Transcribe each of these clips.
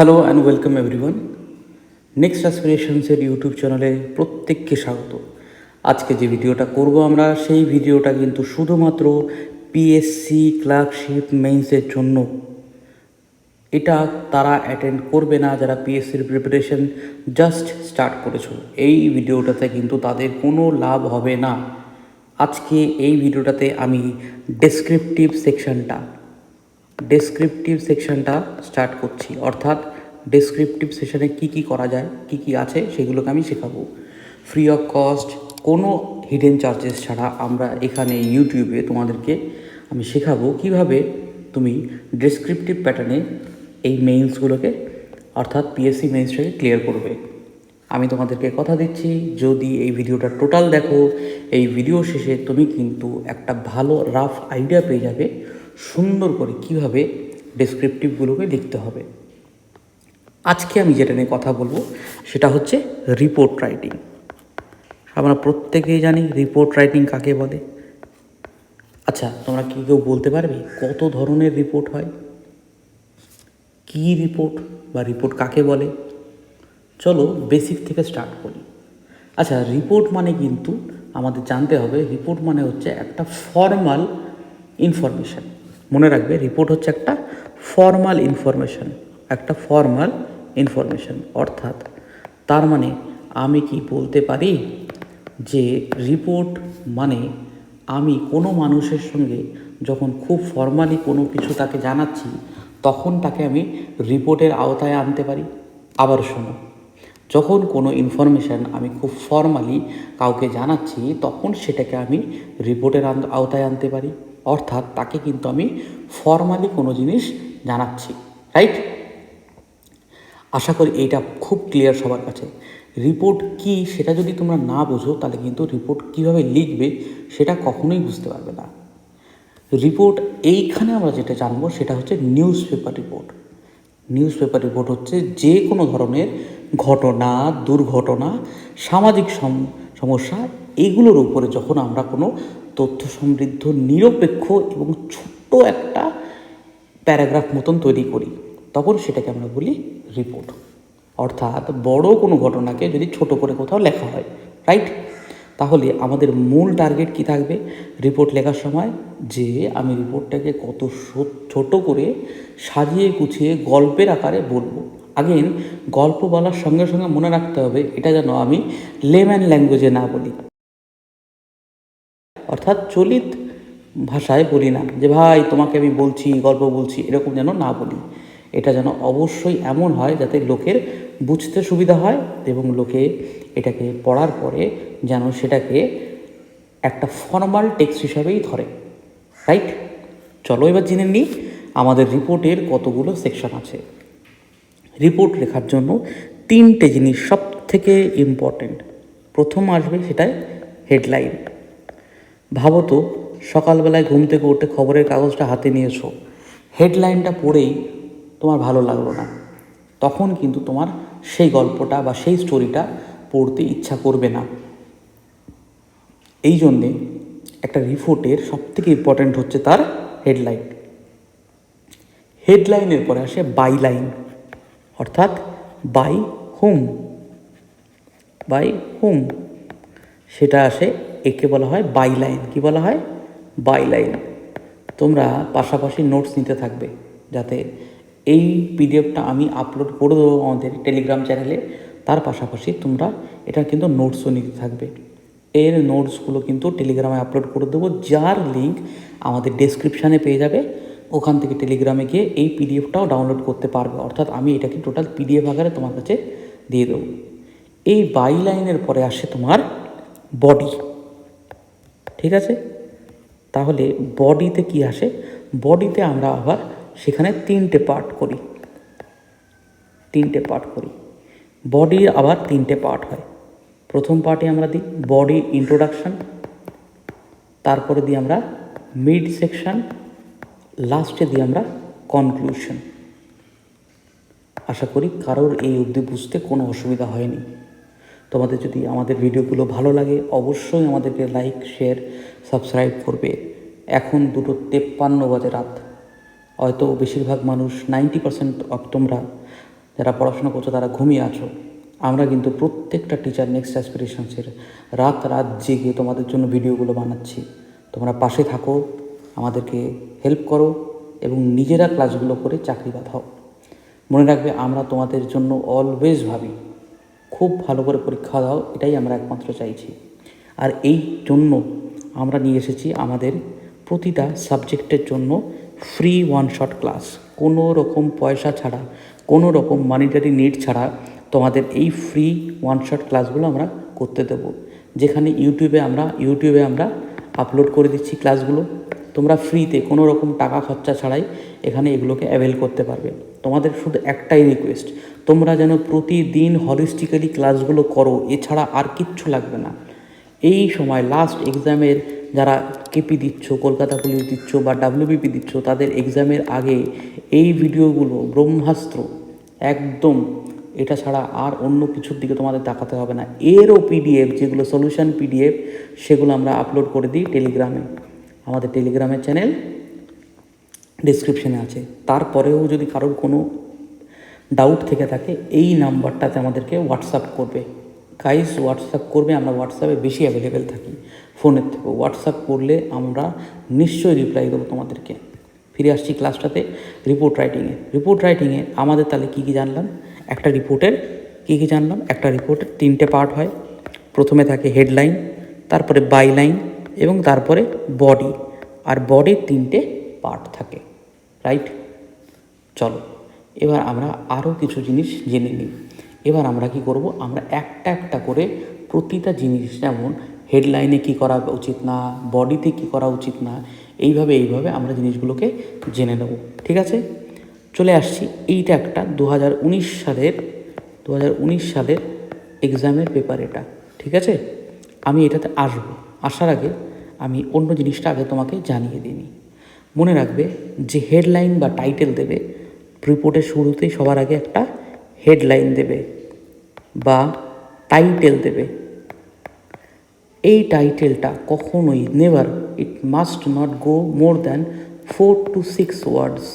Hello and welcome everyone next অ্যাসপিরেশনসের YouTube চ্যানেলে প্রত্যেককে স্বাগত। আজকে যে ভিডিওটা করব আমরা, সেই ভিডিওটা কিন্তু শুধুমাত্র পিএসসি ক্লার্কশিপ মেইনসের জন্য। এটা তারা অ্যাটেন্ড করবে না, যারা পিএসসির প্রিপারেশন জাস্ট স্টার্ট করেছ। এই ভিডিওটাতে কিন্তু তাদের কোনো লাভ হবে না। আজকে এই ভিডিওটাতে আমি ডেসক্রিপটিভ সেকশনটা ডেসক্রিপটিভ সেকশনটা স্টার্ট করছি। অর্থাৎ ডেসক্রিপটিভ সেশনে কি কি করা যায়, কি কি আছে, সেগুলোকে আমি শেখাবো। ফ্রি অফ কস্ট কোনো হিডেন চার্জেস ছাড়া আমরা এখানে ইউটিউবে তোমাদেরকে আমি শেখাবো কীভাবে তুমি ডেসক্রিপটিভ প্যাটার্নে এই মেইনসগুলোকে অর্থাৎ পিএসসি মেইনসটাকে ক্লিয়ার করবে। আমি তোমাদেরকে কথা দিচ্ছি, যদি এই ভিডিওটা টোটাল দেখো, এই ভিডিও শেষে তুমি কিন্তু একটা ভালো রাফ আইডিয়া পেয়ে যাবে। সুন্দর করে কীভাবে ডেসক্রিপটিভগুলোকে লিখতে হবে। আজকে আমি যেটা নিয়ে কথা বলব, সেটা হচ্ছে রিপোর্ট রাইটিং আমরা প্রত্যেকেই জানি রিপোর্ট রাইটিং কাকে বলে। আচ্ছা তোমরা কি কেউ বলতে পারবে কত ধরনের রিপোর্ট হয়? কী রিপোর্ট বা রিপোর্ট কাকে বলে? চলো বেসিক থেকে স্টার্ট করি। আচ্ছা রিপোর্ট মানে কিন্তু আমাদের জানতে হবে রিপোর্ট মানে হচ্ছে একটা ফর্মাল ইনফরমেশন মনে রাখবে রিপোর্ট হচ্ছে একটা ফর্মাল ইনফরমেশন একটা ফর্মাল ইনফরমেশন অর্থাৎ তার মানে আমি কি বলতে পারি যে রিপোর্ট মানে আমি কোনো মানুষের সঙ্গে যখন খুব ফর্মালি কোনো কিছু তাকে জানাচ্ছি, তখন তাকে আমি রিপোর্টের আওতায় আনতে পারি। আবার শোনো, যখন কোনো ইনফরমেশান আমি খুব ফর্মালি কাউকে জানাচ্ছি, তখন সেটাকে আমি রিপোর্টের আওতায় আনতে পারি। অর্থাৎ তাকে কিন্তু আমি ফর্মালি কোনো জিনিস জানাচ্ছি রাইট আশা করি এইটা খুব ক্লিয়ার সবার কাছে। রিপোর্ট কি সেটা যদি তোমরা না বোঝো, তাহলে কিন্তু রিপোর্ট কীভাবে লিখবে সেটা কখনোই বুঝতে পারবে না। রিপোর্ট এইখানে আমরা যেটা জানব সেটা হচ্ছে newspaper report newspaper report হচ্ছে যে কোনো ধরনের ঘটনা, দুর্ঘটনা, সামাজিক সম- সমস্যা, এগুলোর উপরে যখন আমরা কোনো তথ্য সমৃদ্ধ নিরপেক্ষ এবং ছোট্ট একটা প্যারাগ্রাফ মতন তৈরি করি। তখন সেটাকে আমরা বলি রিপোর্ট অর্থাৎ বড় কোনো ঘটনাকে যদি ছোট করে কোথাও লেখা হয় রাইট তাহলে আমাদের মূল টার্গেট কি থাকবে? রিপোর্ট লেখার সময় যে আমি রিপোর্টটাকে কত ছোট করে সাজিয়ে গুছিয়ে গল্পের আকারে বলব। আগেন গল্প বলার সঙ্গে সঙ্গে মনে রাখতে হবে, এটা যেন আমি লেম্যান ল্যাঙ্গুয়েজে না বলি। অর্থাৎ চলিত ভাষায় বলি না যে, ভাই, তোমাকে আমি বলছি, গল্প বলছি, এরকম যেন না বলি। এটা যেন অবশ্যই এমন হয় যাতে লোকের বুঝতে সুবিধা হয় এবং লোকে এটাকে পড়ার পরে যেন সেটাকে একটা ফর্মাল টেক্সট হিসাবেই ধরে। রাইট? চলো এবার জেনে নিই আমাদের রিপোর্টের কতগুলো সেকশন আছে। রিপোর্ট লেখার জন্য তিনটে জিনিস সব থেকে ইম্পর্টেন্ট। প্রথম আসবে সেটাই হেডলাইন। ভাবো তো, সকালবেলায় ঘুম থেকে উঠে খবরের কাগজটা হাতে নিয়েছো। হেডলাইনটা পড়েই তোমার ভালো লাগল না। তখন কিন্তু তোমার সেই গল্পটা বা সেই স্টোরিটা পড়তে ইচ্ছা করবে না। এই জন্যে একটা রিপোর্টের সবথেকে ইম্পর্ট্যান্ট হচ্ছে তার হেডলাইন। হেডলাইনের পরে আসে বাই লাইন, অর্থাৎ বাই হুম বাই হুম। সেটা আসে একে বলা হয় বাই লাইন কী বলা হয়? বাই লাইন তোমরা পাশাপাশি নোটস নিতে থাকবে, যাতে এই পিডিএফটা আমি আপলোড করে দেবো আমাদের টেলিগ্রাম চ্যানেলে তার পাশাপাশি তোমরা এটা কিন্তু নোটসও নিতে থাকবে। এর নোটসগুলো কিন্তু টেলিগ্রামে আপলোড করে দেবো, যার লিঙ্ক আমাদের ডেসক্রিপশানে পেয়ে যাবে। ওখান থেকে টেলিগ্রামে গিয়ে এই পিডিএফটাও ডাউনলোড করতে পারবে। অর্থাৎ আমি এটাকে টোটাল পিডিএফ আকারে তোমার কাছে দিয়ে দেবো। এই বাই লাইনের পরে আসে তোমার বডি ঠিক আছে? তাহলে বডিতে কি আসে? বডিতে আমরা আবার সেখানে তিনটে পার্ট করি। তিনটে পার্ট করি। বডির আবার তিনটে পার্ট হয়। প্রথম পার্টে আমরা দিই বডি ইন্ট্রোডাকশন তারপরে দিই আমরা মিড সেকশন লাস্টে দিই আমরা কনক্লুশন আশা করি কারোর এই অবধি বুঝতে কোনো অসুবিধা হয়নি। তোমাদের যদি আমাদের ভিডিওগুলো ভালো লাগে, অবশ্যই আমাদেরকে লাইক শেয়ার সাবস্ক্রাইব করবে। এখন দুটো তেপ্পান্ন বাজে রাত। হয়তো বেশিরভাগ মানুষ নাইনটি পার্সেন্ট অফ তোমরা যারা পড়াশোনা করছ তারা ঘুমিয়ে আছো। আমরা কিন্তু প্রত্যেকটা টিচার নেক্সট অ্যাসপিরেশনসের রাত রাত জেগে তোমাদের জন্য ভিডিওগুলো বানাচ্ছি। তোমরা পাশে থাকো, আমাদেরকে হেল্প করো এবং নিজেরা ক্লাসগুলো করে চাকরি বাঁধাও। মনে রাখবে আমরা তোমাদের জন্য অলওয়েজ ভাবি। খুব ভালো করে পরীক্ষা দাও, এটাই আমরা একমাত্র চাইছি। আর এই জন্য আমরা নিয়ে এসেছি আমাদের প্রতিটা সাবজেক্টের জন্য ফ্রি ওয়ান শট ক্লাস কোনো রকম পয়সা ছাড়া, কোনো রকম মানিটারি নিড ছাড়া তোমাদের এই ফ্রি ওয়ান শট ক্লাসগুলো আমরা করতে দেব। যেখানে ইউটিউবে আমরা ইউটিউবে আমরা আপলোড করে দিচ্ছি ক্লাসগুলো তোমরা ফ্রিতে কোনো রকম টাকা খরচা ছাড়াই এখানে এগুলোকে অ্যাভেল করতে পারবে। তোমাদের শুধু একটাই রিকোয়েস্ট তোমরা যেন প্রতিদিন হলিস্টিক্যালি ক্লাসগুলো করো, এছাড়া আর কিচ্ছু লাগবে না। এই সময় লাস্ট এক্সামের যারা কেপি দিচ্ছ, কলকাতা পুলিশ দিচ্ছ বা ডাব্লিউবিপি দিচ্ছ, তাদের এক্সামের আগে এই ভিডিওগুলো ব্রহ্মাস্ত্র, একদম এটা ছাড়া আর অন্য কিছুর দিকে তোমাদের তাকাতে হবে না। এরও পিডিএফ যেগুলো সলিউশন পিডিএফ সেগুলো আমরা আপলোড করে দিই টেলিগ্রামে আমাদের টেলিগ্রামের চ্যানেল ডিসক্রিপশনে আছে। তারপরেও যদি কারোর কোনো ডাউট থেকে থাকে, এই নাম্বারটাতে আমাদেরকে হোয়াটসঅ্যাপ করবে। গাইস হোয়াটসঅ্যাপ করবে, আমরা হোয়াটসঅ্যাপে বেশি অ্যাভেলেবেল থাকি ফোনের থেকে হোয়াটসঅ্যাপ করলে আমরা নিশ্চয়ই রিপ্লাই দেবো তোমাদেরকে। ফিরে আসছি ক্লাসটাতে রিপোর্ট রাইটিংয়ে রিপোর্ট রাইটিংয়ে আমাদের তাহলে কী কী জানলাম? একটা রিপোর্টের কী কী জানলাম? একটা রিপোর্টের তিনটে পার্ট হয়। প্রথমে থাকে হেডলাইন তারপরে বাইলাইন এবং তারপরে বডি আর বডির তিনটে পার্ট থাকে। রাইট চলো। এবার আমরা আরও কিছু জিনিস জেনে নিই। এবার আমরা কি করব? আমরা একটা একটা করে প্রতিটা জিনিস, যেমন হেডলাইনে কি করা উচিত না বডিতে কি করা উচিত না, এইভাবে এইভাবে আমরা জিনিসগুলোকে জেনে নেব। ঠিক আছে? চলে আসছি। এইটা একটা দু হাজার উনিশ সালের দু হাজার উনিশ সালের এক্সামের পেপার এটা। ঠিক আছে? আমি এটাতে আসব। আসার আগে আমি অন্য জিনিসটা আগে তোমাকে জানিয়ে দিই। মনে রাখবে যে হেডলাইন বা টাইটেল দেবে রিপোর্টের শুরুতেই সবার আগে একটা হেডলাইন দেবে বা টাইটেল দেবে। এই টাইটেলটা কখনোই never it must not go more than four to six words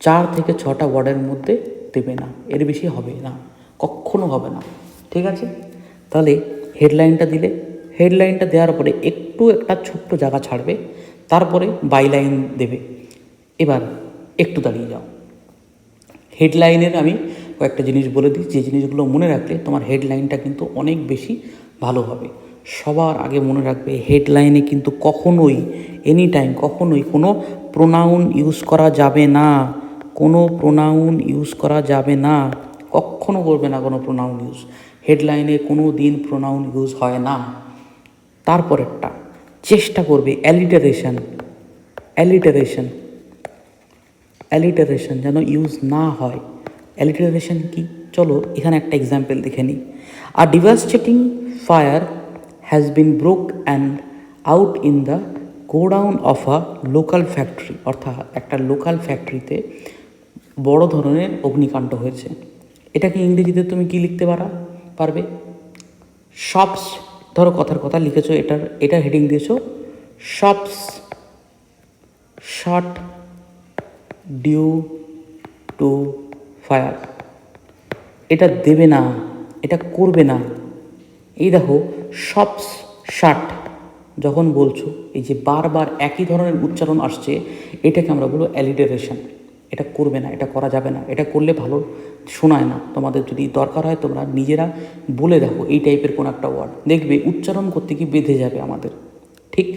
চার থেকে ছটা ওয়ার্ডের মধ্যে দেবে না, এর বেশি হবে না, কখনো হবে না, ঠিক আছে? তাহলে হেডলাইনটা দিলে হেডলাইনটা দেওয়ার পরে একটু একটা ছোট্ট জায়গা ছাড়বে, তারপরে বাইলাইন দেবে। এবার একটু দাঁড়িয়ে যাও। হেডলাইনের আমি কয়েকটা জিনিস বলে দিই। যে জিনিসগুলো মনে রাখলে তোমার হেডলাইনটা কিন্তু অনেক বেশি ভালো হবে। সবার আগে মনে রাখবে হেডলাইনে কিন্তু কখনোই এনি টাইম কখনোই কোনো প্রোনাউন ইউজ করা যাবে না। কোনো প্রোনাউন ইউজ করা যাবে না। কখনো করবে না কোনো প্রোনাউন ইউজ হেডলাইনে কোনো দিন প্রোনাউন ইউজ হয় না। তারপরেরটা, চেষ্টা করবে অ্যালিটারেশন অ্যালিটারেশন অ্যালিটারেশন যেন ইউজ না হয়। অ্যালিটারেশন কি? চলো এখানে একটা এক্সাম্পল দেখে নিই। আর devastating fire has been broken out in the godown of a local factory অর্থাৎ একটা লোকাল ফ্যাক্টরিতে বড় ধরনের অগ্নিকাণ্ড হয়েছে। এটাকে ইংরেজিতে তুমি কি লিখতে পারা, পারবে? শপস ধরো কথার কথা লিখেছো এটার, এটা হেডিং দিয়েছ। Shops short due to fire এটা দেবে না, এটা করবে না। এই দেখো শপস শার্ট যখন বলছো, এই যে বারবার একই ধরনের উচ্চারণ আসছে, এটাকে আমরা বলব অ্যালিটারেশন এটা করবে না, এটা করা যাবে না, এটা করলে ভালো শোনায় না। তোমাদের যদি দরকার হয়, তোমরা নিজেরা বলে দেখো, এই টাইপের কোনো একটা ওয়ার্ড দেখবে, উচ্চারণ করতে কি বেঁধে যাবে আমাদের। ঠিক?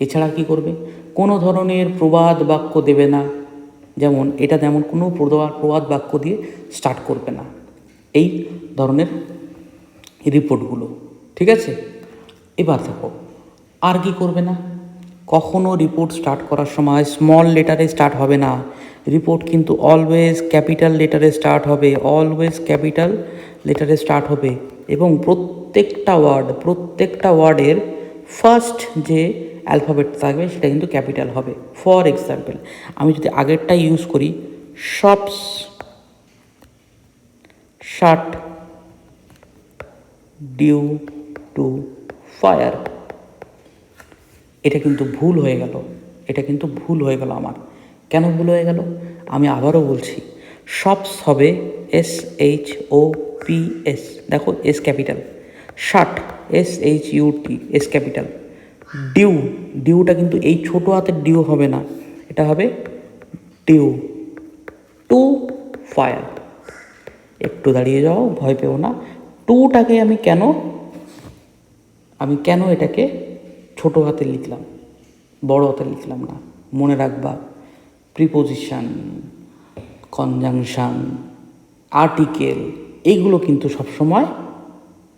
এছাড়া কি করবে? কোনো ধরনের প্রবাদ বাক্য দেবে না। যেমন এটা তেমন কোনো প্রবাদ বাক্য দিয়ে স্টার্ট করবে না। এই ধরনের রিপোর্টগুলো ঠিক আছে? এবার দেখো, আর কি করবে না? কখনো রিপোর্ট স্টার্ট করার সময় স্মল লেটারে স্টার্ট হবে না। রিপোর্ট কিন্তু অলওয়েজ ক্যাপিটাল লেটারে স্টার্ট হবে অলওয়েজ ক্যাপিটাল লেটারে স্টার্ট হবে। এবং প্রত্যেকটা ওয়ার্ড প্রত্যেকটা ওয়ার্ডের ফার্স্ট যে অ্যালফাবেট থাকবে, সেটা কিন্তু ক্যাপিটাল হবে। ফর এক্সাম্পল, আমি যদি আগেরটা ইউজ করি, shops, shirt, due to fire. এটা কিন্তু ভুল হয়ে গেল, এটা কিন্তু ভুল হয়ে গেল আমার। কেন ভুল হয়ে গেল? আমি আবারও বলছি, শপস হবে S H O P S. দেখো, S capital. Shirt, S H U T, S capital. Due, ডিউটা কিন্তু এই ছোট হাতের ডিউ হবে না। এটা হবে ডিউ। To, fire. একটু দাঁড়িয়ে যাও, ভয় পেও না। টুটাকে আমি কেন আমি কেন এটাকে ছোট হাতে লিখলাম? বড় হাতে লিখলাম না। মনে রাখবা প্রিপোজিশন কনজাংশন আর্টিকেল এইগুলো কিন্তু সবসময়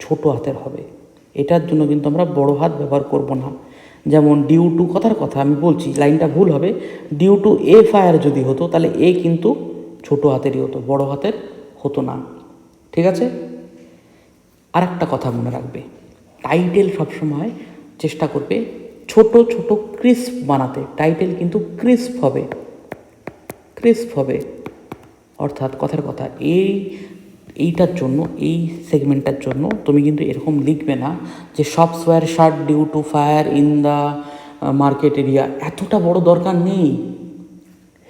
ছোট হাতের হবে। এটার জন্য কিন্তু আমরা বড় হাত ব্যবহার করব না। যেমন ডিউ টু কথার কথা আমি বলছি, লাইনটা ভুল হবে। ডিউ টু এ ফায়ার যদি হতো, তাহলে এ কিন্তু ছোট হাতেরই হতো, বড় হাতের হতো না। ঠিক আছে? আর একটা কথা মনে রাখবে। টাইটেল সবসময় চেষ্টা করবে ছোট ছোট ক্রিস্প বানাতে। টাইটেল কিন্তু ক্রিস্প হবে। ক্রিস্প হবে। অর্থাৎ কথার কথা, এই এইটার জন্য, এই সেগমেন্টটার জন্য তুমি কিন্তু এরকম লিখবে না যে সোয়ার shirt due to fire in the market area এতটা বড় দরকার নেই।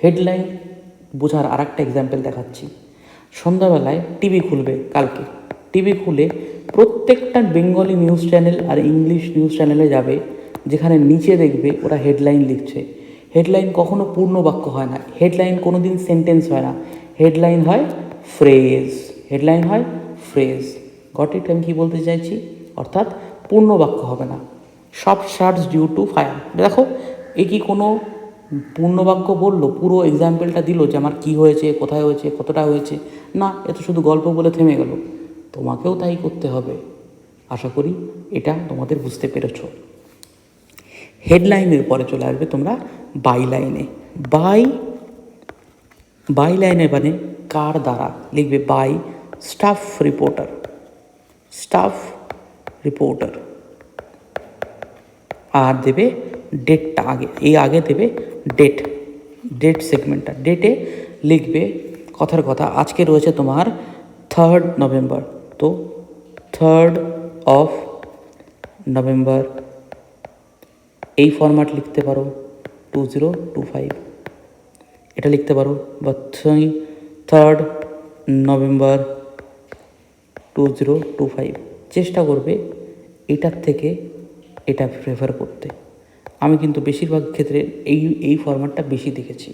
হেডলাইন বোঝার আর একটা এক্সাম্পল দেখাচ্ছি। সন্ধ্যাবেলায় টিভি খুলবে কালকে। টিভি খুলে প্রত্যেকটা বেঙ্গলি নিউজ চ্যানেল আর ইংলিশ নিউজ চ্যানেলে যাবে, যেখানে নিচে দেখবে ওরা হেডলাইন লিখছে। হেডলাইন কখনো পূর্ণ বাক্য হয় না। হেডলাইন কোনো দিন সেন্টেন্স হয় না। হেডলাইন হয় ফ্রেজ হেডলাইন হয় ফ্রেজ গট ইট আমি কী বলতে চাইছি? অর্থাৎ পূর্ণ বাক্য হবে না। সব শার্টস ডিউ টু ফায়ার দেখো, এ কি কোনো পূর্ণবাক্য বলল? পুরো এক্সাম্পলটা দিল যে আমার কী হয়েছে, কোথায় হয়েছে, কতটা হয়েছে? না, এ তো শুধু গল্প বলে থেমে গেল। তোমাকেও তাই করতে হবে। আশা করি এটা তোমাদের বুঝতে পেরেছ। হেডলাইনের পরে চলে আসবে তোমরা বাই লাইনে বাই বাই লাইনে মানে কার দ্বারা? লিখবে by staff reporter staff reporter আর দেবে ডেটটা আগে, এই আগে দেবে ডেট ডেট সেগমেন্টটা ডেটে লিখবে কথার কথা। আজকে রয়েছে তোমার থার্ড নভেম্বর তো থার্ড অফ নভেম্বর এই ফরম্যাট লিখতে পারো। টু জিরো টু ফাইভ এটা লিখতে পারো। বা third November two zero two five চেষ্টা করবে এটার থেকে এটা প্রেফার করতে। আমি কিন্তু বেশিরভাগ ক্ষেত্রে এই এই ফরম্যাটটা বেশি দেখেছি।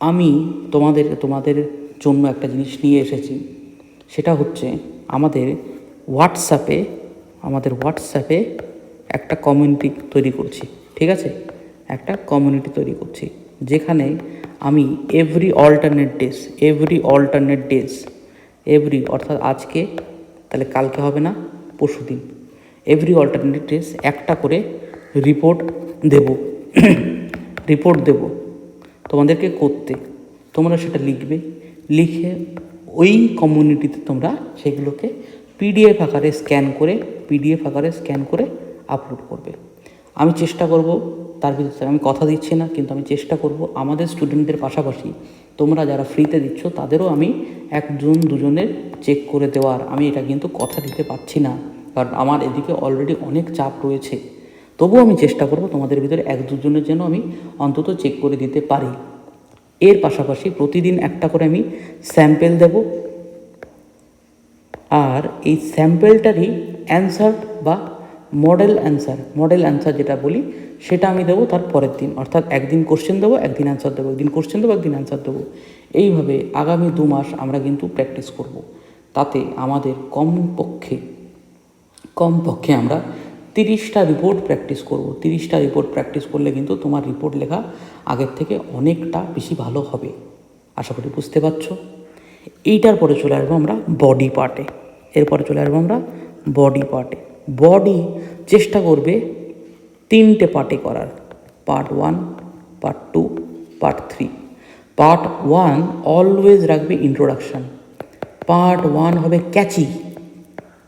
আমি তোমাদের তোমাদের জন্য একটা জিনিস নিয়ে এসেছি। সেটা হচ্ছে আমাদের হোয়াটসঅ্যাপে আমাদের হোয়াটসঅ্যাপে একটা কমিউনিটি তৈরি করছি, ঠিক আছে? একটা কমিউনিটি তৈরি করছি। যেখানে আমি every alternate days every alternate days every অর্থাৎ আজকে, তাহলে কালকে হবে না, পরশু দিন। এভরি অল্টারনেট ডেজ একটা করে রিপোর্ট দেব। রিপোর্ট দেব। তোমাদেরকে করতে। তোমরা সেটা লিখবে। লিখে ওই কমিউনিটিতে তোমরা সেগুলোকে পিডিএফ আকারে স্ক্যান করে পিডিএফ আকারে স্ক্যান করে আপলোড করবে। আমি চেষ্টা করব, তার ভিতরে আমি কথা দিচ্ছি না, কিন্তু আমি চেষ্টা করব। আমাদের স্টুডেন্টদের পাশাপাশি তোমরা যারা ফ্রিতে দিচ্ছ, তাদেরও আমি একজন, দুজনের চেক করে দেওয়ার। আমি এটা কিন্তু কথা দিতে পারছি না, কারণ আমার এদিকে অলরেডি অনেক চাপ রয়েছে। তবুও আমি চেষ্টা করব তোমাদের ভিতরে এক, দুজনের জন্য আমি অন্তত চেক করে দিতে পারি। এর পাশাপাশি প্রতিদিন একটা করে আমি স্যাম্পেল দেব। আর এই স্যাম্পেলটারই অ্যান্সার বা মডেল অ্যান্সার মডেল অ্যান্সার যেটা বলি, সেটা আমি দেবো তার পরের দিন। অর্থাৎ একদিন কোশ্চেন দেবো, একদিন অ্যান্সার দেবো, একদিন কোশ্চেন দেবো, একদিন অ্যান্সার দেবো। এইভাবে আগামী দু মাস আমরা কিন্তু প্র্যাকটিস করব। তাতে আমাদের কমপক্ষে কমপক্ষে আমরা তিরিশটা রিপোর্ট প্র্যাকটিস করব। তিরিশটা রিপোর্ট প্র্যাকটিস করলে কিন্তু তোমার রিপোর্ট লেখা আগের থেকে অনেকটা বেশি ভালো হবে। আশা করি বুঝতে পারছ? এইটার পরে চলে আসব আমরা বডি পার্টে এরপরে চলে আসব আমরা বডি পার্টে বডি চেষ্টা করবে তিনটে পার্টে করার। Part one part two part three part one always রাখবে ইন্ট্রোডাকশান পার্ট ওয়ান হবে ক্যাচি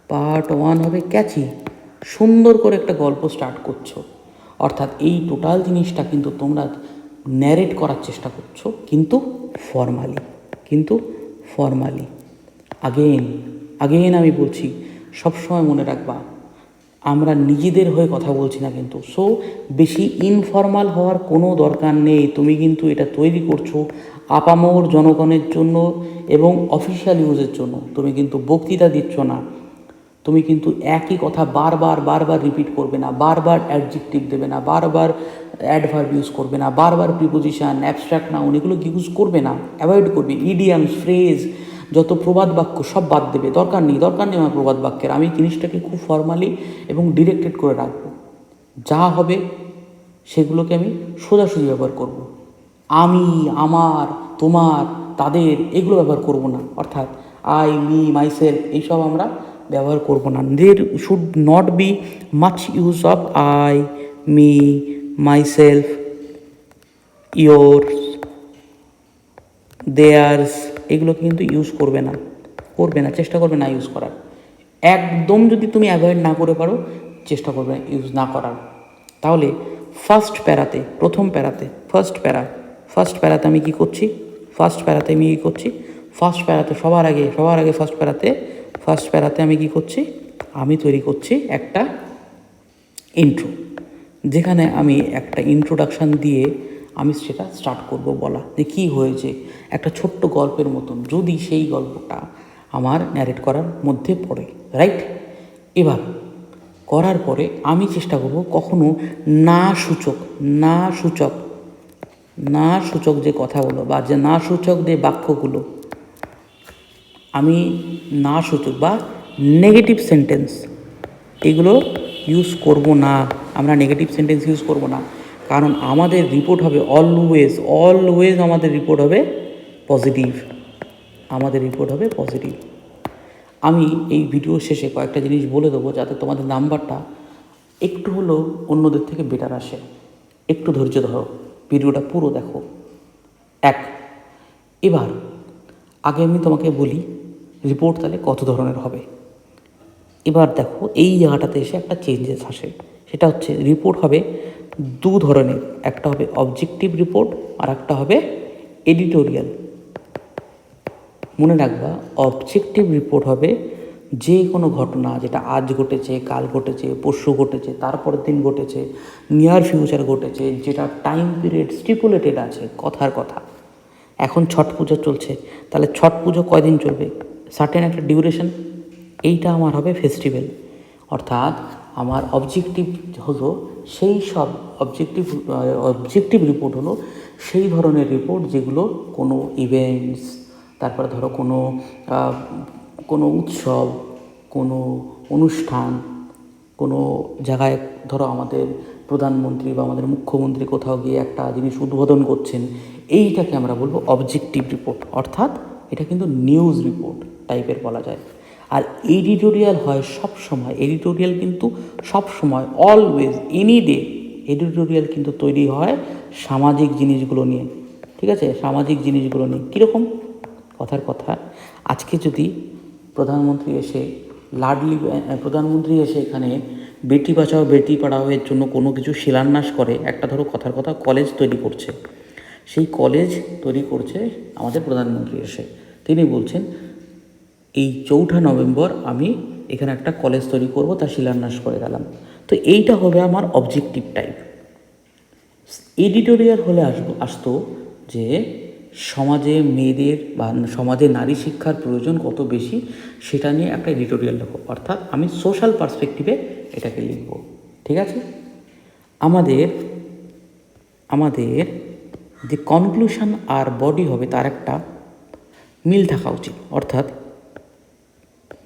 পার্ট ওয়ান হবে ক্যাচি সুন্দর করে একটা গল্প স্টার্ট করছ। অর্থাৎ এই টোটাল জিনিসটা কিন্তু তোমরা ন্যারেট করার চেষ্টা করছ, কিন্তু ফর্মালি কিন্তু ফর্মালি আগেন আগেন আমি বলছি, সবসময় মনে রাখবা আমরা নিজেদের হয়ে কথা বলছি না কিন্তু। সো বেশি ইনফর্মাল হওয়ার কোনো দরকার নেই। তুমি কিন্তু এটা তৈরি করছ আপামর জনগণের জন্য এবং অফিসিয়াল ইউজের জন্য। তুমি কিন্তু বক্তৃতা দিচ্ছ না। তুমি কিন্তু একই কথা বারবার বারবার রিপিট করবে না। বারবার অ্যাডজেক্টিভ দেবে না। বারবার অ্যাডভার্ব ইউজ করবে না। বারবার প্রিপোজিশন অ্যাবস্ট্রাক্ট নাউন এগুলো ইউজ করবে না? অ্যাভয়েড করবে। ইডিয়ামস ফ্রেজ যত প্রবাদ বাক্য সব বাদ দেবে, দরকার নেই দরকার নেই আমার প্রবাদ বাক্যের, আমি জিনিসটাকে খুব ফর্মালি এবং ডিরেক্টেড করে রাখব। যা হবে সেগুলোকে আমি সোজাসুজি ব্যবহার করব। আমি, আমার, তোমার, তাদের এগুলো ব্যবহার করব না। অর্থাৎ আই মি মাইসেলফ এইসব আমরা ব্যবহার করব না। There should not be much use of I me myself yours theirs এগুলো কিন্তু ইউজ করবে না করবে না, চেষ্টা করবে না ইউজ করার। একদম যদি তুমি অ্যাভয়েড না করে পারো, চেষ্টা করবে ইউজ না করার। তাহলে ফার্স্ট প্যারাতে, প্রথম প্যারাতে ফার্স্ট প্যারা ফার্স্ট প্যারাতে আমি কী করছি? ফার্স্ট প্যারাতে আমি কী করছি? ফার্স্ট প্যারাতে সবার আগে সবার আগে ফার্স্ট প্যারাতে ফার্স্ট প্যারাতে আমি কী করছি? আমি তৈরি করছি একটা ইন্ট্রো যেখানে আমি একটা ইন্ট্রোডাকশান দিয়ে আমি সেটা স্টার্ট করব বলা। যে কী হয়েছে? একটা ছোট্ট গল্পের মতন, যদি সেই গল্পটা আমার ন্যারেট করার মধ্যে পড়ে রাইট এবার, করার পরে আমি চেষ্টা করব কখনো না সূচক না সূচক না সূচক যে কথাগুলো বা যে না সূচক যে বাক্যগুলো, আমি না সূচক বা নেগেটিভ সেন্টেন্স এগুলো ইউজ করব না। আমরা নেগেটিভ সেন্টেন্স ইউজ করব না। কারণ আমাদের রিপোর্ট হবে অলওয়েজ অলওয়েজ আমাদের রিপোর্ট হবে পজিটিভ আমাদের রিপোর্ট হবে পজিটিভ আমি এই ভিডিও শেষে কয়েকটা জিনিস বলে দেবো যাতে তোমাদের নাম্বারটা একটু হলেও অন্যদের থেকে বেটার আসে। একটু ধৈর্য ধরো। ভিডিওটা পুরো দেখো। এক, এবার আগে আমি তোমাকে বলি রিপোর্ট তাহলে কত ধরনের হবে। এবার দেখো এই জায়গাটাতে এসে একটা চেঞ্জেস আসে। সেটা হচ্ছে রিপোর্ট হবে দু ধরনের, একটা হবে অবজেক্টিভ রিপোর্ট আর একটা হবে এডিটোরিয়াল মনে রাখবা অবজেক্টিভ রিপোর্ট হবে যে কোনো ঘটনা, যেটা আজ ঘটেছে, কাল ঘটেছে, পরশু ঘটেছে, তারপরের দিন ঘটেছে নিয়ার ফিউচার ঘটেছে, যেটা টাইম পিরিয়ড স্টিপুলেটেড আছে, কথার কথা। এখন ছট পুজো চলছে, তাহলে ছট পুজো কয়দিন চলবে? সার্টেন একটা ডিউরেশন এইটা আমার হবে ফেস্টিভ্যাল অর্থাৎ আমার অবজেক্টিভ হলো সেই সব অবজেক্টিভ অবজেক্টিভ রিপোর্ট হলো সেই ধরনের রিপোর্ট যেগুলো কোনো ইভেন্টস তারপরে ধরো কোনো কোনো উৎসব, কোনো অনুষ্ঠান, কোনো জায়গায় ধরো আমাদের প্রধানমন্ত্রী বা আমাদের মুখ্যমন্ত্রী কোথাও গিয়ে একটা জিনিস উদ্বোধন করছেন, এইটাকে আমরা বলব অবজেক্টিভ রিপোর্ট অর্থাৎ এটা কিন্তু নিউজ রিপোর্ট টাইপের বলা যায়। আর এডিটোরিয়াল হয় সব সময় এডিটোরিয়াল কিন্তু সব সময় অলওয়েজ এনি ডে এডিটোরিয়াল কিন্তু তৈরি হয় সামাজিক জিনিসগুলো নিয়ে। ঠিক আছে? সামাজিক জিনিসগুলো নিয়ে। কীরকম? কথার কথা। আজকে যদি প্রধানমন্ত্রী এসে লাডলি প্রধানমন্ত্রী এসে এখানে বেটি বাঁচাও, বেটি পড়াও, এর জন্য কোনো কিছু শিলান্যাস করে, একটা ধরো কথার কথা কলেজ তৈরি করছে। সেই কলেজ তৈরি করছে আমাদের প্রধানমন্ত্রী এসে। তিনি বলছেন এই চৌঠা নভেম্বর আমি এখানে একটা কলেজ তৈরি করব, তার শিলান্যাস করে গেলাম। তো এইটা হবে আমার অবজেক্টিভ টাইপ এডিটোরিয়াল হলে আসব, আসতো যে সমাজে মেয়েদের বা সমাজে নারী শিক্ষার প্রয়োজন কত বেশি, সেটা নিয়ে একটা এডিটোরিয়াল লেখো। অর্থাৎ আমি সোশ্যাল পার্সপেক্টিভে এটাকে লিখব। ঠিক আছে? আমাদের আমাদের যে কনক্লুশন আর বডি হবে, তার একটা মিল থাকা উচিত। অর্থাৎ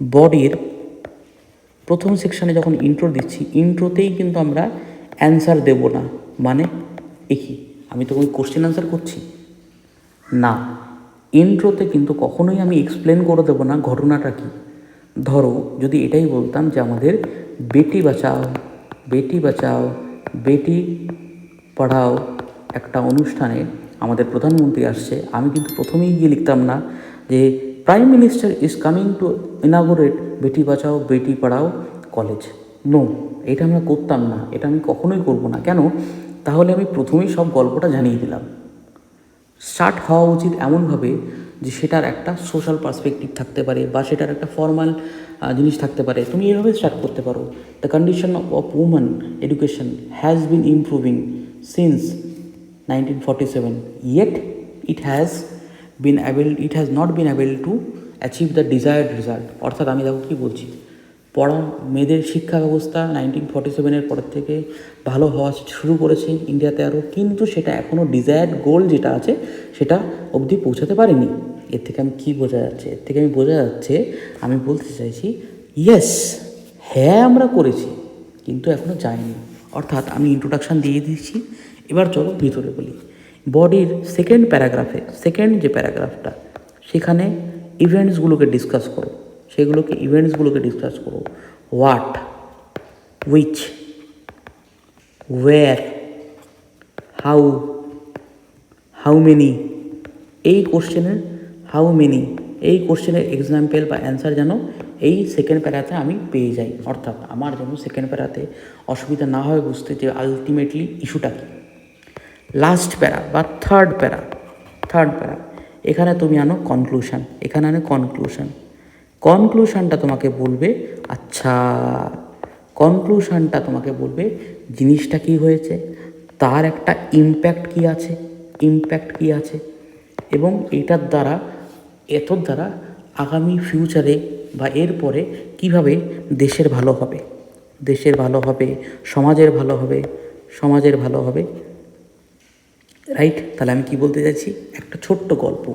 বডির প্রথম সেকশানে যখন ইন্ট্রো দিচ্ছি ইন্ট্রোতেই কিন্তু আমরা অ্যান্সার দেব না। মানে একই আমি তো ওই কোশ্চেন অ্যান্সার করছি? না। ইন্ট্রোতে কিন্তু কখনোই আমি এক্সপ্লেন করে দেবো না ঘটনাটা কী। ধরো, যদি এটাই বলতাম যে আমাদের বেটি বাঁচাও বেটি বাঁচাও, বেটি পড়াও একটা অনুষ্ঠানে আমাদের প্রধানমন্ত্রী আসছে। আমি কিন্তু প্রথমেই গিয়ে লিখতাম না যে prime minister is coming to inaugurate Beti Bachao Beti পড়াও কলেজ নো এটা আমরা করতাম না, এটা আমি কখনোই করব না। কেন? তাহলে আমি প্রথমেই সব গল্পটা জানিয়ে দিলাম। স্টার্ট হওয়া উচিত এমনভাবে যে সেটার একটা সোশ্যাল পার্সপেক্টিভ থাকতে পারে বা সেটার একটা ফর্মাল জিনিস থাকতে পারে। তুমি এভাবে স্টার্ট করতে পারো। The condition of women education has been improving since nineteen forty seven yet it has been able it has not been able to achieve the desired result অর্থাৎ আমি দেখো কী বলছি? পড়া, মেয়েদের শিক্ষা ব্যবস্থা নাইনটিন ফর্টি সেভেনের পরের থেকে ভালো হওয়া শুরু করেছে ইন্ডিয়াতে আরও, কিন্তু সেটা এখনও ডিজায়ার্ড গোল যেটা আছে, সেটা অবধি পৌঁছাতে পারেনি। এর থেকে আমি কী বোঝা যাচ্ছে? এর থেকে আমি বোঝা যাচ্ছে, আমি বলতে চাইছি ইয়েস হ্যাঁ আমরা করেছি, কিন্তু এখনও যায়নি অর্থাৎ আমি ইন্ট্রোডাকশান দিয়ে দিচ্ছি, এবার চলো ভিতরে বলি। বডির সেকেন্ড প্যারাগ্রাফে সেকেন্ড যে প্যারাগ্রাফটা সেখানে ইভেন্টসগুলোকে ডিসকাস করো। সেগুলোকে ইভেন্টসগুলোকে ডিসকাস করো। What which where how how many এই কোশ্চেনের হাউ মেনি এই কোশ্চেনের এক্সাম্পল বা অ্যান্সার যেন এই সেকেন্ড প্যারাতে আমি পেয়ে যাই। অর্থাৎ আমার যেন সেকেন্ড প্যারাতে অসুবিধা না হয় বুঝতে যে আলটিমেটলি ইস্যুটা কী। লাস্ট প্যারা বা থার্ড প্যারা থার্ড প্যারা এখানে তুমি আনো কনক্লুশন এখানে আনো কনক্লুশন কনক্লুশনটা তোমাকে বলবে আচ্ছা কনক্লুশনটা তোমাকে বলবে জিনিসটা কি হয়েছে, তার একটা ইম্প্যাক্ট কি আছে ইম্প্যাক্ট কি আছে, এবং এটার দ্বারা, এতর দ্বারা আগামী ফিউচারে বা এরপরে কীভাবে দেশের ভালো হবে, দেশের ভালো হবে, সমাজের ভালো হবে, সমাজের ভালো হবে রাইট তাহলে আমি কি বলতে চাইছি? একটা ছোট্ট গল্প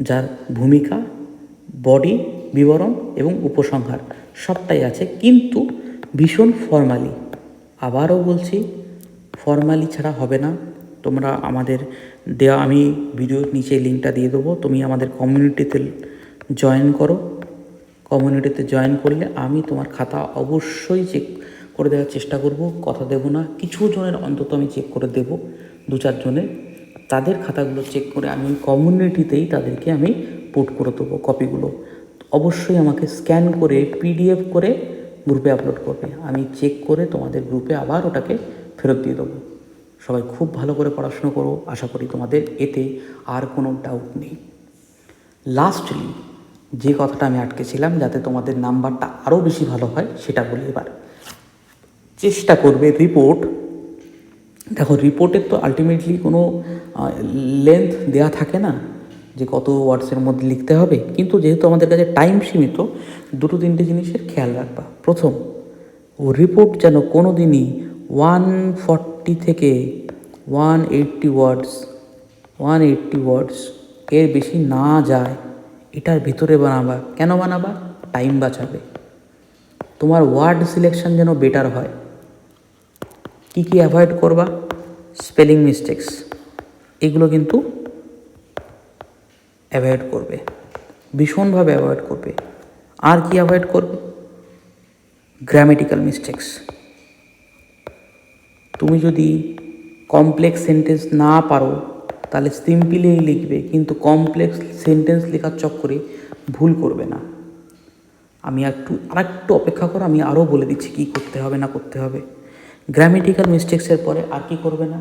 যার ভূমিকা বডি বিবরণ এবং উপসংহার সবটাই আছে। কিন্তু ভীষণ ফর্মালি আবারও বলছি ফর্মালি ছাড়া হবে না। তোমরা আমাদের দেওয়া আমি ভিডিওর নিচে লিঙ্কটা দিয়ে দেবো। তুমি আমাদের কমিউনিটিতে জয়েন করো। কমিউনিটিতে জয়েন করলে আমি তোমার খাতা অবশ্যই চেক করে দেওয়ার চেষ্টা করব। কথা দেব না। কিছু জনের অন্তত আমি চেক করে দেব। দু চারজনের তাদের খাতাগুলো চেক করে আমি ওই কমিউনিটিতেই তাদেরকে আমি পোট করে দেবো কপিগুলো অবশ্যই আমাকে স্ক্যান করে পিডিএফ করে গ্রুপে আপলোড করবে। আমি চেক করে তোমাদের গ্রুপে আবার ওটাকে ফেরত দিয়ে দেবো। সবাই খুব ভালো করে পড়াশুনো করো, আশা করি তোমাদের এতে আর কোনো ডাউট নেই। লাস্টলি যে কথাটা আমি আটকেছিলাম যাতে তোমাদের নাম্বারটা আরও বেশি ভালো হয়, সেটা বলি এবার। চেষ্টা করবে রিপোর্ট দেখো রিপোর্টের তো আলটিমেটলি কোনো লেন্থ দেয়া থাকে না যে কত ওয়ার্ডসের মধ্যে লিখতে হবে। কিন্তু যেহেতু আমাদের কাছে টাইম সীমিত, দুটো তিনটে জিনিসের খেয়াল রাখবা। প্রথম ও রিপোর্ট যেন কোনো দিনই ওয়ান ফর্টি থেকে one eighty words one eighty words এর বেশি না যায়, এটার ভিতরে বানাবা। কেন বানাবা? টাইম বাঁচাবে। তোমার ওয়ার্ড সিলেকশন যেন বেটার হয়। কী কী অ্যাভয়েড করবা? স্পেলিং মিস্টেক্স এগুলো কিন্তু অ্যাভয়েড করবে, ভীষণভাবে অ্যাভয়েড করবে। আর কি অ্যাভয়েড করবে? গ্রামেটিক্যাল মিস্টেক্স তুমি যদি কমপ্লেক্স সেন্টেন্স না পারো, তাহলে সিম্পলেই লিখবে, কিন্তু কমপ্লেক্স সেন্টেন্স লেখার চক্করে ভুল করবে না। আমি একটু আর একটু অপেক্ষা করো, আমি আরও বলে দিচ্ছি কী করতে হবে, না করতে হবে। গ্রামেটিক্যাল মিস্টেক্সের পরে আর কি করবে না?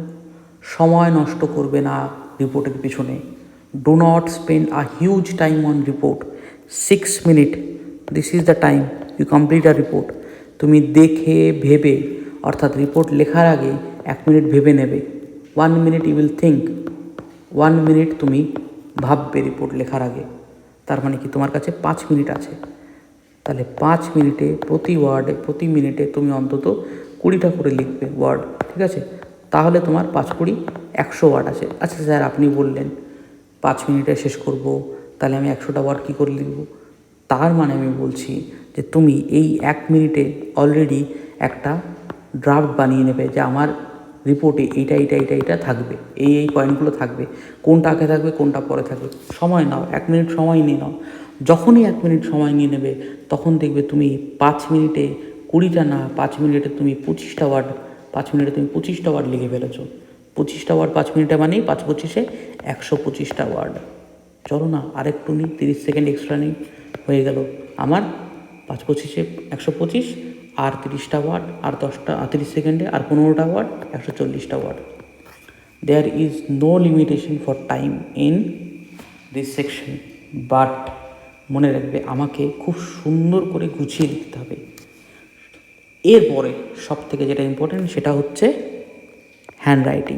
সময় নষ্ট করবে না রিপোর্টের পিছনে। Do not spend a huge time on report six minute this is the time you complete a report তুমি দেখে, ভেবে, অর্থাৎ রিপোর্ট লেখার আগে এক মিনিট ভেবে নেবে। One minute you will think one minute তুমি ভাববে রিপোর্ট লেখার আগে। তার মানে কি তোমার কাছে পাঁচ মিনিট আছে। তাহলে পাঁচ মিনিটে প্রতি ওয়ার্ডে প্রতি মিনিটে তুমি অন্তত কুড়িটা করে লিখবে ওয়ার্ড ঠিক আছে? তাহলে তোমার পাঁচ কুড়ি একশো ওয়ার্ড আছে। আচ্ছা স্যার, আপনি বললেন, পাঁচ মিনিটে শেষ করব, তাহলে আমি একশোটা ওয়ার্ড কী করে লিখব? তার মানে আমি বলছি যে তুমি এই এক মিনিটে অলরেডি একটা ড্রাফট বানিয়ে নেবে যে আমার রিপোর্টে এইটা এইটা এইটা এইটা থাকবে, এই এই পয়েন্টগুলো থাকবে, কোনটা আগে থাকবে, কোনটা পরে থাকবে। সময় নাও, এক মিনিট সময় নিয়ে নাও। যখনই এক মিনিট সময় নিয়ে নেবে, তখন দেখবে তুমি পাঁচ মিনিটে কুড়িটা না, পাঁচ মিনিটে তুমি পঁচিশটা ওয়ার্ড পাঁচ মিনিটে তুমি পঁচিশটা ওয়ার্ড লিখে ফেলেছো। পঁচিশটা ওয়ার্ড পাঁচ মিনিটে মানেই পাঁচ পঁচিশে একশো পঁচিশটা ওয়ার্ড চলো না, আরেকটু নিই, তিরিশ সেকেন্ড এক্সট্রা নিই, হয়ে গেল। আমার পাঁচ পঁচিশে একশো পঁচিশ, আর তিরিশটা ওয়ার্ড আর দশটা তিরিশ সেকেন্ডে, আর পনেরোটা ওয়ার্ড একশো চল্লিশটা word there is no limitation for time in this section but মনে রাখবে, আমাকে খুব সুন্দর করে গুছিয়ে লিখতে হবে। এরপরে সব থেকে যেটা ইম্পর্টেন্ট সেটা হচ্ছে হ্যান্ড রাইটিং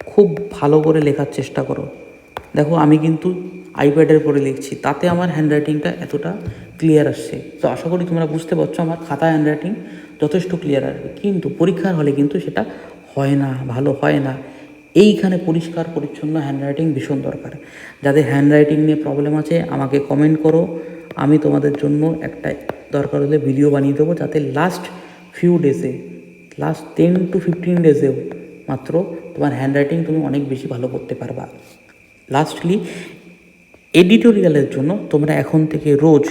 খুব ভালো করে লেখার চেষ্টা করো। দেখো আমি কিন্তু আইপ্যাডের পরে লিখছি, তাতে আমার হ্যান্ডরাইটিংটা এতটা ক্লিয়ার আসছে। তো আশা করি তোমরা বুঝতে পারছ, আমার খাতা হ্যান্ডরাইটিং যথেষ্ট ক্লিয়ার আসবে। কিন্তু পরীক্ষার হলে কিন্তু সেটা হয় না, ভালো হয় না। এইখানে পরিষ্কার পরিচ্ছন্ন হ্যান্ডরাইটিং ভীষণ দরকার। যাদের হ্যান্ডরাইটিং নিয়ে প্রবলেম আছে, আমাকে কমেন্ট করো। আমি তোমাদের জন্য একটা দরকার হলে ভিডিও বানিয়ে দেবো, যাতে লাস্ট ফিউ ডেজে লাস্ট টেন টু ফিফটিন ডেজেও মাত্র তোমার হ্যান্ডরাইটিং তুমি অনেক বেশি ভালো করতে পারবা। লাস্টলি এডিটোরিয়ালের জন্য তোমরা এখন থেকে রোজ,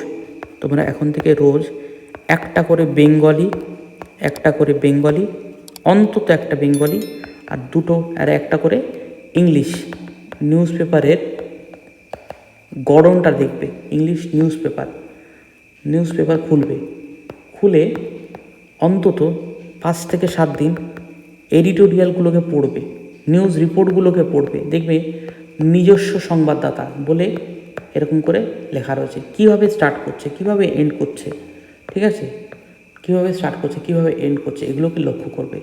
তোমরা এখন থেকে রোজ একটা করে বেঙ্গলি একটা করে বেঙ্গলি অন্তত একটা বেঙ্গলি আর দুটো, আর একটা করে ইংলিশ নিউজ পেপারের গড়নটা দেখবে English newspaper newspaper খুলবে। খুলে অন্তত পাঁচ থেকে সাত দিন এডিটোরিয়ালগুলোকে পড়বে নিউজ রিপোর্টগুলোকে পড়বে, দেখবে নিজস্ব সংবাদদাতা বলে এরকম করে লেখা রয়েছে। কীভাবে স্টার্ট করছে, কীভাবে এন্ড করছে, ঠিক আছে? কীভাবে স্টার্ট করছে, কীভাবে এন্ড করছে, এগুলোকে লক্ষ্য করবে।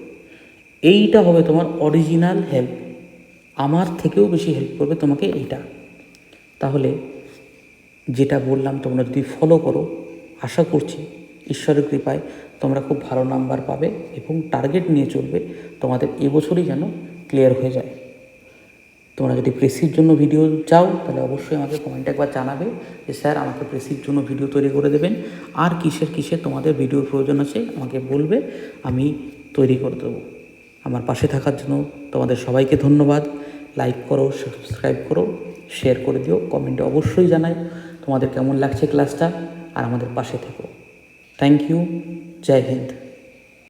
এইটা হবে তোমার অরিজিনাল হেল্প আমার থেকেও বেশি হেল্প করবে তোমাকে এইটা। তাহলে যেটা বললাম তোমরা যদি ফলো করো, আশা করছি ঈশ্বরের কৃপায় তোমরা খুব ভালো নাম্বার পাবে এবং টার্গেট নিয়ে চলবে, তোমাদের এবছরই যেন ক্লিয়ার হয়ে যায়। তোমরা যদি প্রেসির জন্য ভিডিও চাও, তাহলে অবশ্যই আমাকে কমেন্টে একবার জানাবে যে স্যার আমাকে প্রেসির জন্য ভিডিও তৈরি করে দেবেন। আর কিসের কিসের তোমাদের ভিডিও প্রয়োজন আছে, আমাকে বলবে, আমি তৈরি করে দেবো। আমার পাশে থাকার জন্য তোমাদের সবাইকে ধন্যবাদ। লাইক করো সাবস্ক্রাইব করো শেয়ার করে দিও কমেন্টে অবশ্যই জানাই। তোমাদের কেমন লাগছে ক্লাসটা আর আমাদের পাশে থেকো। Thank you Joy Hind